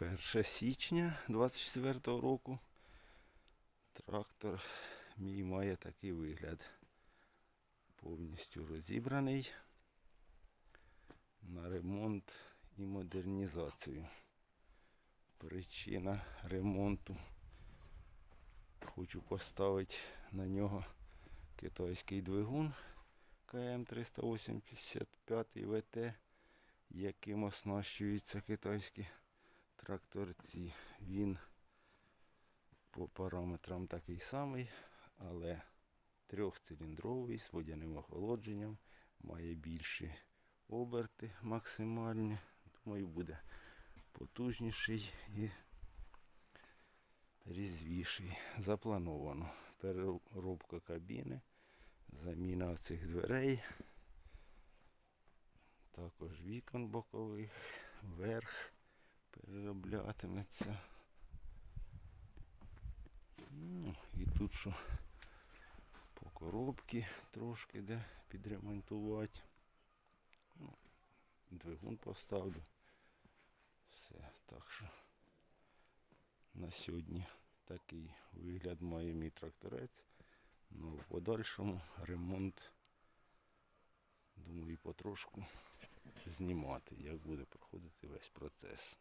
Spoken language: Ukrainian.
1 січня 24 року. Трактор мій має такий вигляд. Повністю розібраний на ремонт і модернізацію. Причина ремонту. Хочу поставити на нього китайський двигун КМ 385 ВТ, яким оснащуються китайські тракторці. Він по параметрам такий самий, але трьохциліндровий з водяним охолодженням, має більші оберти максимальні. Думаю, буде потужніший і різвіший. Заплановано переробка кабіни, заміна цих дверей, також вікон бокових, верх перероблятиметься. Ну, і тут що по коробці трошки де підремонтувати. Ну, двигун поставлю. Все, так що на сьогодні такий вигляд має мій тракторець. Ну, в подальшому ремонт, думаю, потрошку знімати, як буде проходити весь процес.